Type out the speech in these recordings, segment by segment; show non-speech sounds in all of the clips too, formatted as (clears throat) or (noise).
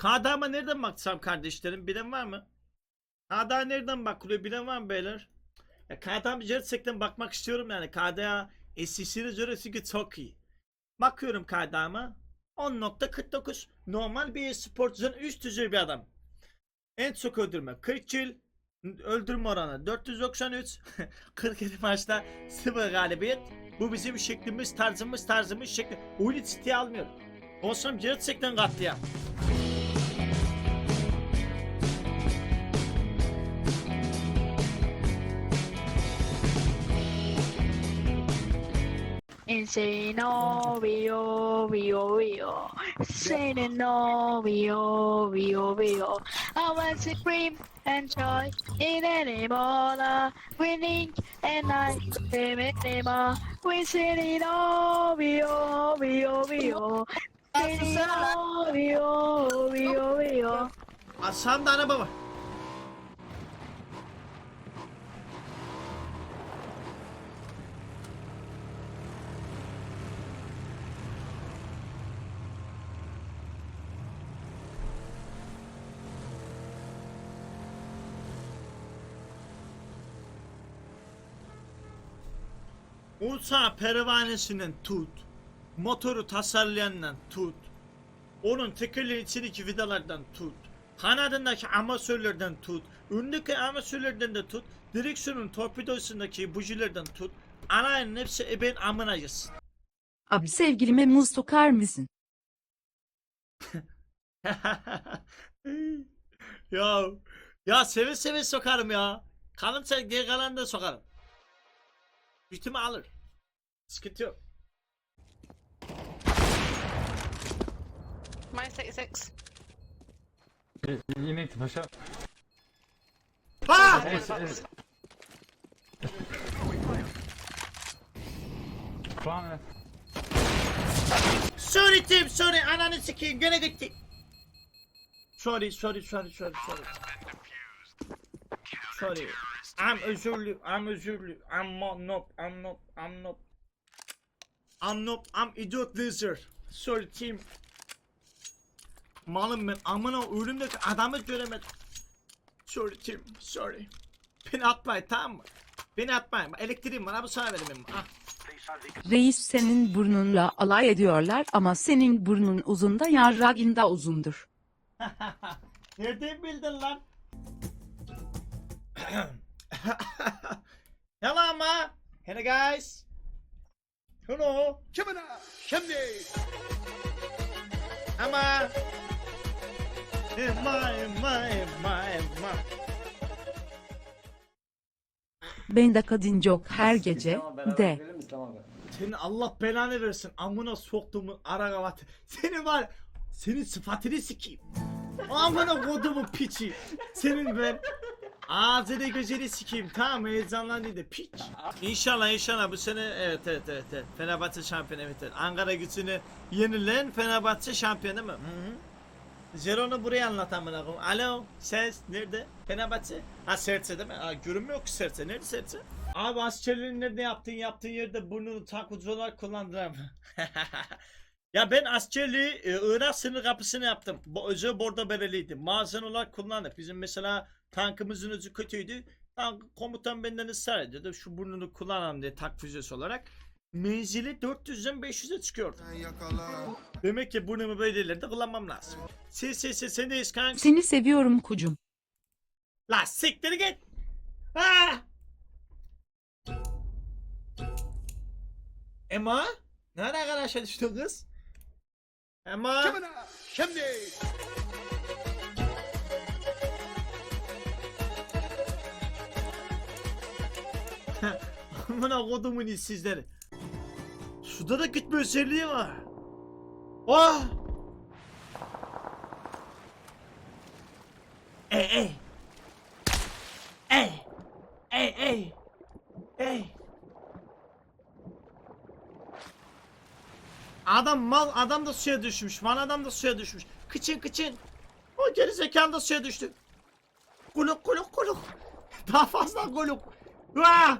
KDA'ma nereden baksam kardeşlerim? Bilen var mı? KDA nereden bakılıyor? Bilen var mı beyler? Ya KDA gerçekten bakmak istiyorum yani. KDA SEC'nin jöresi ki çok iyi. Bakıyorum KDA'ma. 10.49. Normal bir sporcunun üst düzey bir adam. En çok öldürme 40 kill. Öldürme oranı 493. 47 (laughs) maçta 0 galibiyet. Bu bizim şeklimiz, tarzımız, tarzımız şekli. Oyunu ciddiye almıyorum. Olsam gerçekten katliam. Insane no Rio Rio Rio Insane no Rio Rio Rio I want to scream and joy in anymore Winning and I dream anymore We say no Rio Rio Rio Insane no Rio Rio Rio Aşağımda araba var. Uçağı pervanesinden tut. Motoru tasarlayandan tut. Onun tekerleğin içindeki vidalardan tut. Kanadındaki amasörlerden tut. Öndeki amasörlerden de tut. Direksiyonun torpidosundaki bujilerden tut. Anayın hepsi eben amına yazsın. Abi sevgilime muz sokar mısın? (laughs) ya ya seve seve sokarım ya. Kalınsa geri kalan da sokarım. Bütümü alır. Sıkıntı yok. Minus 86. You, you need to push up. Ha! It's, it's... Plant Sorry Tim sorry ananı sikeyim gene gitti. Sorry sorry sorry sorry sorry. Sorry. I'm özürlü, I'm özürlü. I'm not, not, I'm not, I'm not. I'm not, I'm idiot loser. Sorry Tim. Malım ben amına ölümdeki adamı göremedim. Sorry Tim, sorry. Beni atmayın tamam mı? Beni atmayın. Elektriğim var abi sana verin benim. Ah. Reis senin burnunla alay ediyorlar ama senin burnun uzun da yarrağın da uzundur. (laughs) Nereden bildin lan? (clears throat) (laughs) Hello ama. Hello guys. Hello. Kimina, şimdi. Ama. Emma, Emma, Emma, Emma. Ben de kadın çok her gece de. Senin Allah belanı versin. Amına soktuğumun ara kavatı. Senin var. Senin sıfatını sikeyim. Amına kodumun piçi. Senin ben. Ağzını gözünü sikeyim. Tamam heyecanlandıydı piç. İnşallah inşallah bu sene evet evet evet. evet. Fenerbahçe şampiyon evet, evet. Ankara gücünü yenilen Fenerbahçe şampiyon değil mi? Hı hı. Zeron'u buraya anlat amına. Alo ses nerede? Fenerbahçe. Ha Sertse değil mi? Ha görünmüyor ki Sertse. Nerede Sertse? Abi askerlerin nerede yaptığın yaptığın yerde burnunu takucu olarak kullandılar (laughs) mı? ya ben askerliği e, Irak sınır kapısını yaptım. Bu özel bordo bereliydi. Mağazan olarak kullandık. Bizim mesela tankımızın ucu kötüydü. Tank komutan benden ısrar ediyordu. Şu burnunu kullanalım diye tak füzesi olarak. Menzili 400'den 500'e çıkıyordu. Demek ki burnumu böyle yerlerde kullanmam lazım. Sil sil sil sendeyiz kanka. Seni seviyorum kucum. La siktir git. Ha! Emma? Nerede arkadaşlar düştün kız? Emma? Şimdi. Amına kodumun işsizleri. Suda da gitme özelliği var. Oh! Ey ey. Ey. Ey ey. Ey. Adam mal adam da suya düşmüş. Van adam da suya düşmüş. Kıçın kıçın. O geri zekalı da suya düştü. Kuluk kuluk kuluk. (laughs) Daha fazla kuluk. Vaa!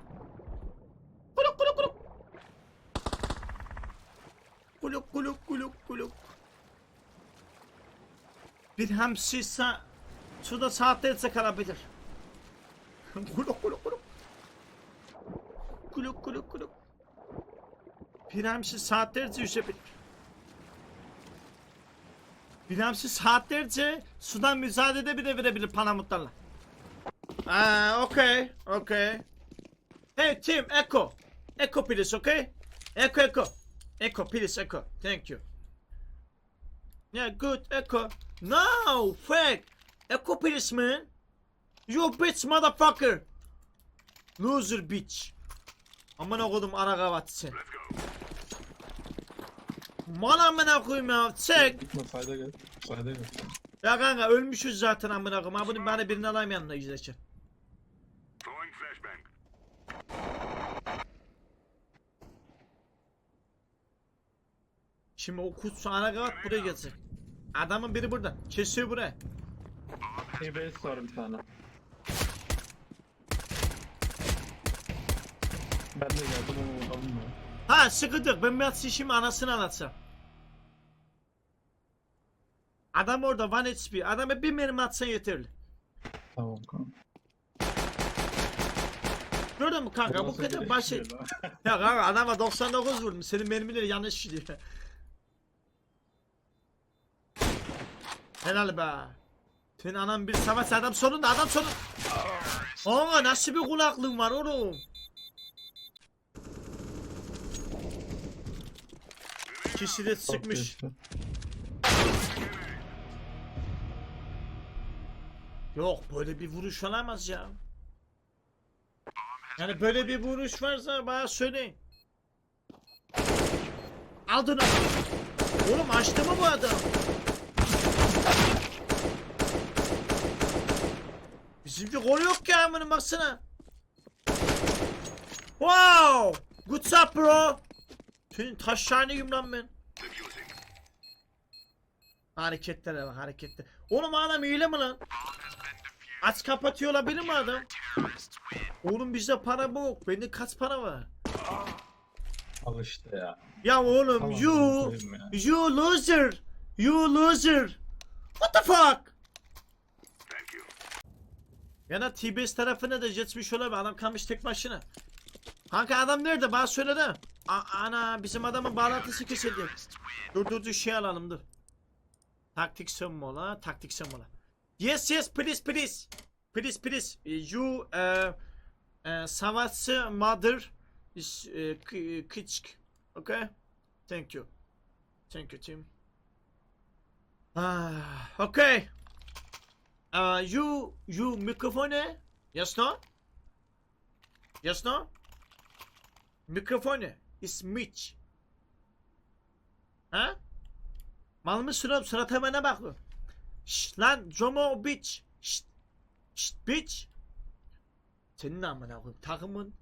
Kuluk kuluk kuluk. Kuluk kuluk kuluk kuluk. Bir hamsi sa suda saatlerce kalabilir. (laughs) kuluk kuluk kuluk. Kuluk kuluk kuluk. Bir hamsi saatlerce yüzebilir. Bir hamsi saatlerce sudan müsaade bile verebilir palamutlarla. Aa, okay, okay. Hey Tim, Echo. Echo please, okay? Echo, Echo. Echo, please, Echo. Thank you. Yeah, good, Echo. No, fake. Echo please, man. You bitch motherfucker. Loser bitch. Aman okudum ara kavat sen. Mal amına koyayım ya. Çek. Gitme sayda gel. Sayda gel. Ya kanka ölmüşüz zaten amına koyayım. Ha bunu bana birini alayım yanına izleyeceğim. Şimdi o kutsu ana kavat buraya gelecek. Adamın biri burada. Kesiyor buraya. TBS var bir tane. Ben de geldim ama alınmıyor. Ha sıkıntı ben biraz işimi anasını anlatsam. Adam orada one HP. Adama bir mermi atsan yeterli. Tamam kanka. Gördün mü kanka bu kadar basit. şey? Ya kanka adama 99 vurdum. Senin mermileri yanlış gidiyor. Helal be. Senin anan bir savaş adam sonunda adam sonunda. Aa nasıl bir kulaklığın var oğlum. Kişi de sıkmış. Yok böyle bir vuruş olamaz ya. Yani böyle bir vuruş varsa bana söyleyin. Aldın onu. Oğlum açtı mı bu adam? Bizimki gol yok ki amına baksana. Wow! Good job bro. Senin taşlarını lan ben. Hareketlere bak hareketler. Oğlum adam hile mi lan? Aç kapatıyor olabilir mi adam? Oğlum bizde para yok. Bende kaç para var? Al işte ya. Ya oğlum Tamam, you ya. you loser. You loser. What the fuck? Yana TBS tarafına da geçmiş olabilir. Adam kalmış tek başına. Kanka adam nerede? Bana söyle de. A- ana bizim adamın bağlantısı kesildi. Dur dur dur şey alalım dur. Taktik son mola, taktik son mola. Yes yes please please. Please please. You uh, uh, savaşçı mother is uh, k- küçük. Okay? Thank you. Thank you team. Ah, okay. Uh, you you mikrofone? Yes no? Yes no? Mikrofone is Mitch. Ha? Mal mısın oğlum? Surat hemen bak. Şşt lan Jomo bitch. Şşt. Şşt bitch. Senin amına koyayım. Takımın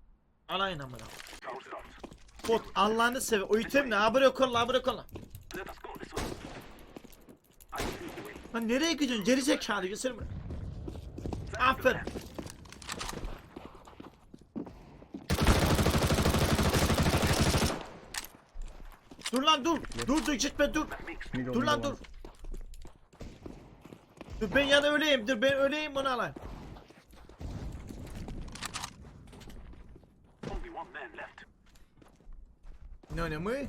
alayın amına koyayım. Bot Allah'ını sever. O item ne? Abone kolla abone kolla. Lan nereye gidiyorsun? Geri zekalı göster bana. Aferin. Dur lan dur. Dur dur gitme dur. Dur lan dur. Dur ben ya da öleyim. Dur ben öleyim bunu alayım. Ne ne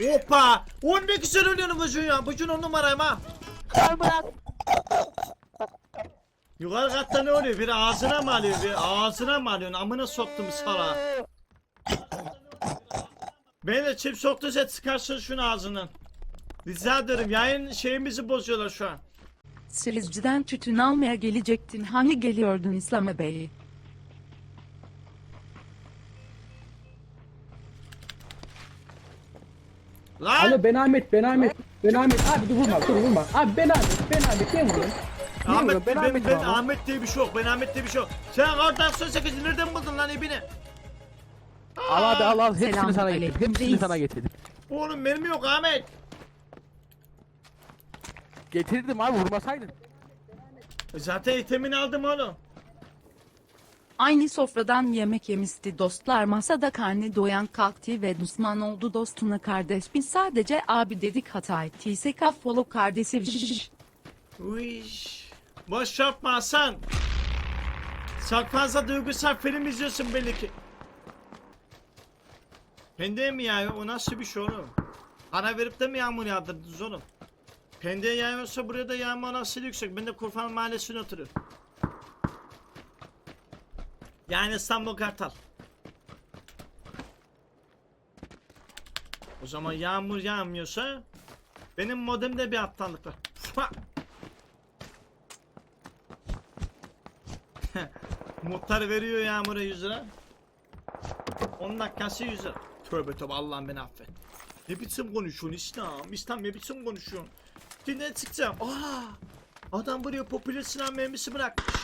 Hoppa! On ne güzel oynuyorsun Bıcın ya. Bıcın on numarayım ha. Kal bırak. Yukarı katta ne oluyor? Biri ağzına mı alıyor? Bir ağzına mı alıyorsun? Amına soktum sana. Beni de çip soktuysa çıkarsın şunu ağzından. Rica ederim yayın şeyimizi bozuyorlar şu an. Silizciden tütün almaya gelecektin. Hani geliyordun İslam Bey? Lan! Alo ben Ahmet, ben Ahmet, ben Ahmet. Abi dur vurma, dur vurma. Abi ben Ahmet, ben Ahmet, ben vuruyorum. Ahmet, ben ben, ben abi. Ahmet diye bir şey yok. Ben Ahmet diye bir şey yok. Sen oradan son sekizi nereden buldun lan ibini? Al abi al al hepsini sana aleyküm, getirdim. Hepsini reis. sana getirdim. Oğlum benim yok Ahmet. Getirdim abi vurmasaydın. E Zaten itemini aldım oğlum. Aynı sofradan yemek yemişti dostlar masada karnı doyan kalktı ve Müslüman oldu dostuna kardeş biz sadece abi dedik hata ettiyse kaffolu kardeşi Uy. Boş yapma Hasan. Çok fazla duygusal film izliyorsun belli ki. Pendeye mi yağıyor? O nasıl bir şey oğlum? Para verip de mi yağmur yağdırdınız oğlum? Pendeye yağıyorsa buraya da yağmur nasıl yüksek? Ben de Kurfan Mahallesi'ne oturuyorum. Yani İstanbul Kartal. O zaman yağmur yağmıyorsa benim modemde bir aptallık var. (laughs) Muhtar veriyor yağmura 100 lira. 10 dakikası 100 lira. Tövbe tövbe Allah'ım beni affet. Ne biçim konuşuyorsun İslam? İslam ne biçim konuşuyorsun? Dinle çıkacağım. Aa! Adam buraya popüler silah mermisi bırakmış.